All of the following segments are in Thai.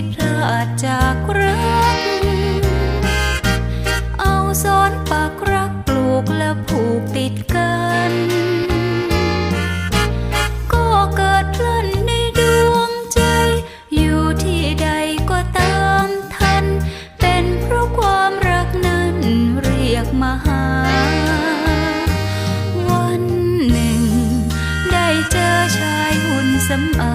ที่พลาจากรัก เอาซ้อนปากรักปลูกและผูกติดกัน ก็เกิดพลันในดวงใจ อยู่ที่ใดก็ตามทัน เป็นเพราะความรักนั้นเรียกมาหา วันหนึ่ง ได้เจอชายหุ่นสำอา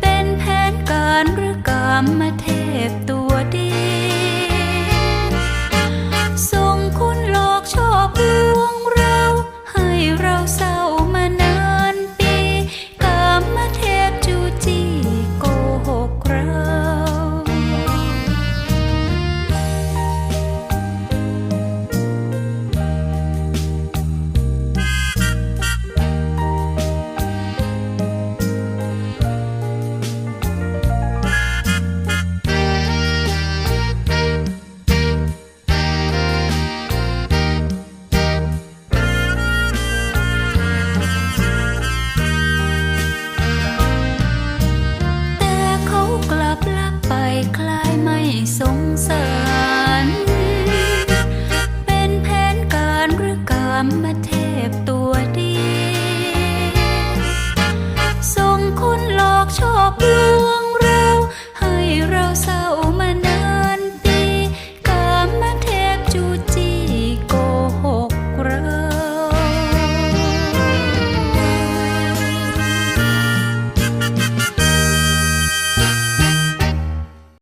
เป็นแผนการหรือกรรมเทพตัว